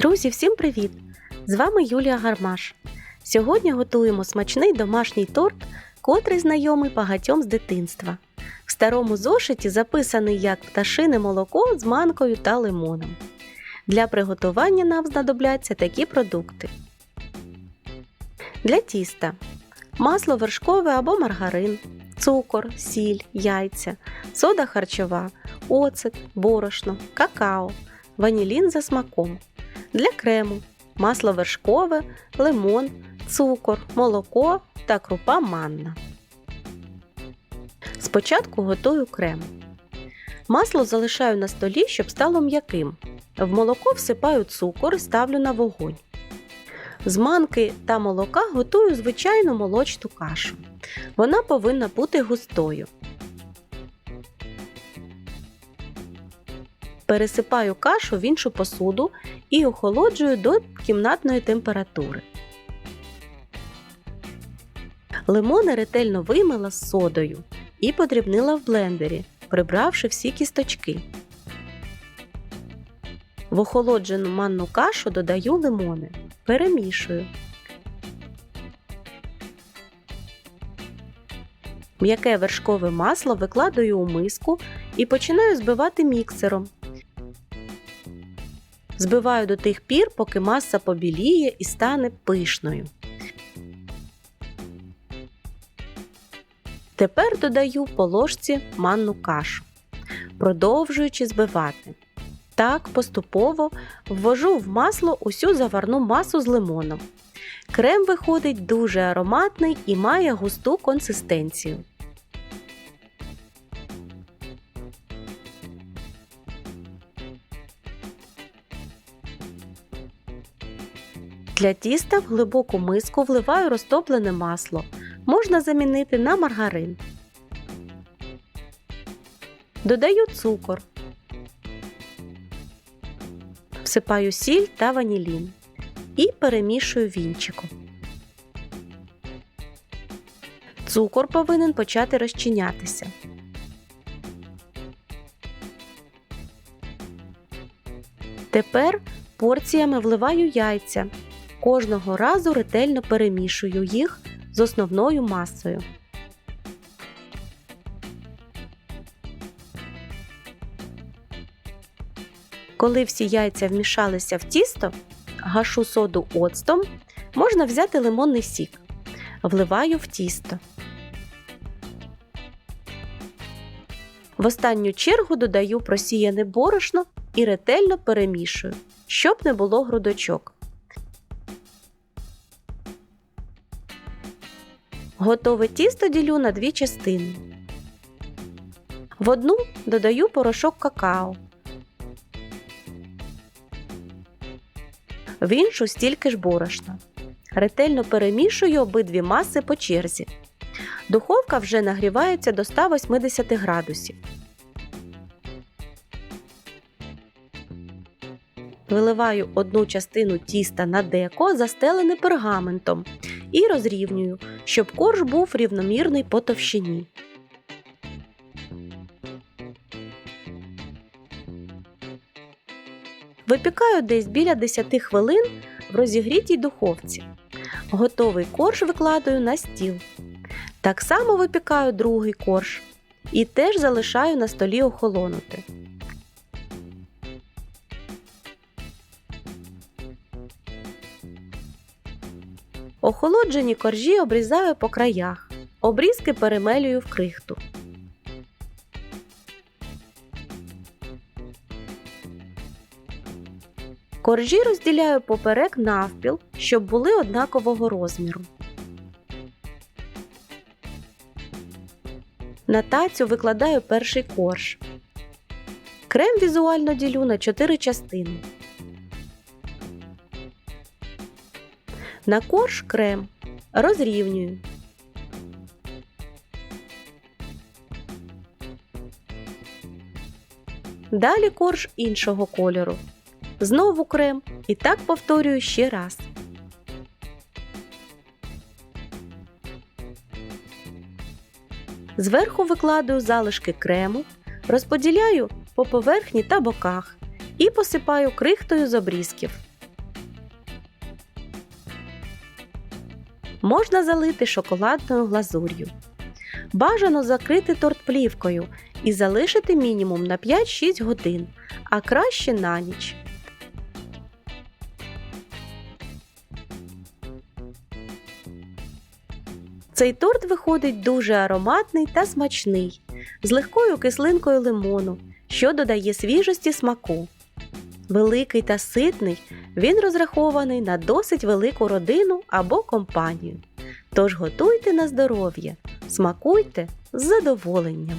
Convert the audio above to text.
Друзі, всім привіт! З вами Юлія Гармаш. Сьогодні готуємо смачний домашній торт, котрий знайомий багатьом з дитинства. В старому зошиті записаний як пташине молоко з манкою та лимоном. Для приготування нам знадобляться такі продукти. Для тіста масло вершкове або маргарин, цукор, сіль, яйця, сода харчова, оцет, борошно, какао, ванілін за смаком. Для крему масло вершкове, лимон, цукор, молоко та крупа манна. Спочатку готую крем. Масло залишаю на столі, щоб стало м'яким. В молоко всипаю цукор і ставлю на вогонь. З манки та молока готую звичайну молочну кашу. Вона повинна бути густою. Пересипаю кашу в іншу посуду і охолоджую до кімнатної температури. Лимони ретельно вимила з содою і подрібнила в блендері, прибравши всі кісточки. В охолоджену манну кашу додаю лимони. Перемішую. М'яке вершкове масло викладаю у миску і починаю збивати міксером. Збиваю до тих пір, поки маса побіліє і стане пишною. Тепер додаю по ложці манну кашу, продовжуючи збивати. Так поступово ввожу в масло усю заварну масу з лимоном. Крем виходить дуже ароматний і має густу консистенцію. Для тіста в глибоку миску вливаю розтоплене масло. Можна замінити на маргарин. Додаю цукор. Всипаю сіль та ванілін і перемішую вінчиком. Цукор повинен почати розчинятися. Тепер порціями вливаю яйця. Кожного разу ретельно перемішую їх з основною масою. Коли всі яйця вмішалися в тісто, гашу соду оцтом, можна взяти лимонний сік. Вливаю в тісто. В останню чергу додаю просіяне борошно і ретельно перемішую, щоб не було грудочок. Готове тісто ділю на дві частини. В одну додаю порошок какао. В іншу стільки ж борошна. Ретельно перемішую обидві маси по черзі. Духовка вже нагрівається до 180 градусів. Виливаю одну частину тіста на деко, застелене пергаментом, і розрівнюю, щоб корж був рівномірний по товщині. Випікаю десь біля 10 хвилин в розігрітій духовці. Готовий корж викладаю на стіл. Так само випікаю другий корж і теж залишаю на столі охолонути. Охолоджені коржі обрізаю по краях. Обрізки перемелюю в крихту. Коржі розділяю поперек навпіл, щоб були однакового розміру. На тацю викладаю перший корж. Крем візуально ділю на 4 частини. На корж крем розрівнюю. Далі корж іншого кольору. Знову крем і так повторюю ще раз. Зверху викладаю залишки крему, розподіляю по поверхні та боках і посипаю крихтою з обрізків. Можна залити шоколадною глазур'ю. Бажано закрити торт плівкою і залишити мінімум на 5-6 годин, а краще на ніч. Цей торт виходить дуже ароматний та смачний, з легкою кислинкою лимону, що додає свіжості смаку. Великий та ситний, він розрахований на досить велику родину або компанію. Тож готуйте на здоров'я, смакуйте з задоволенням.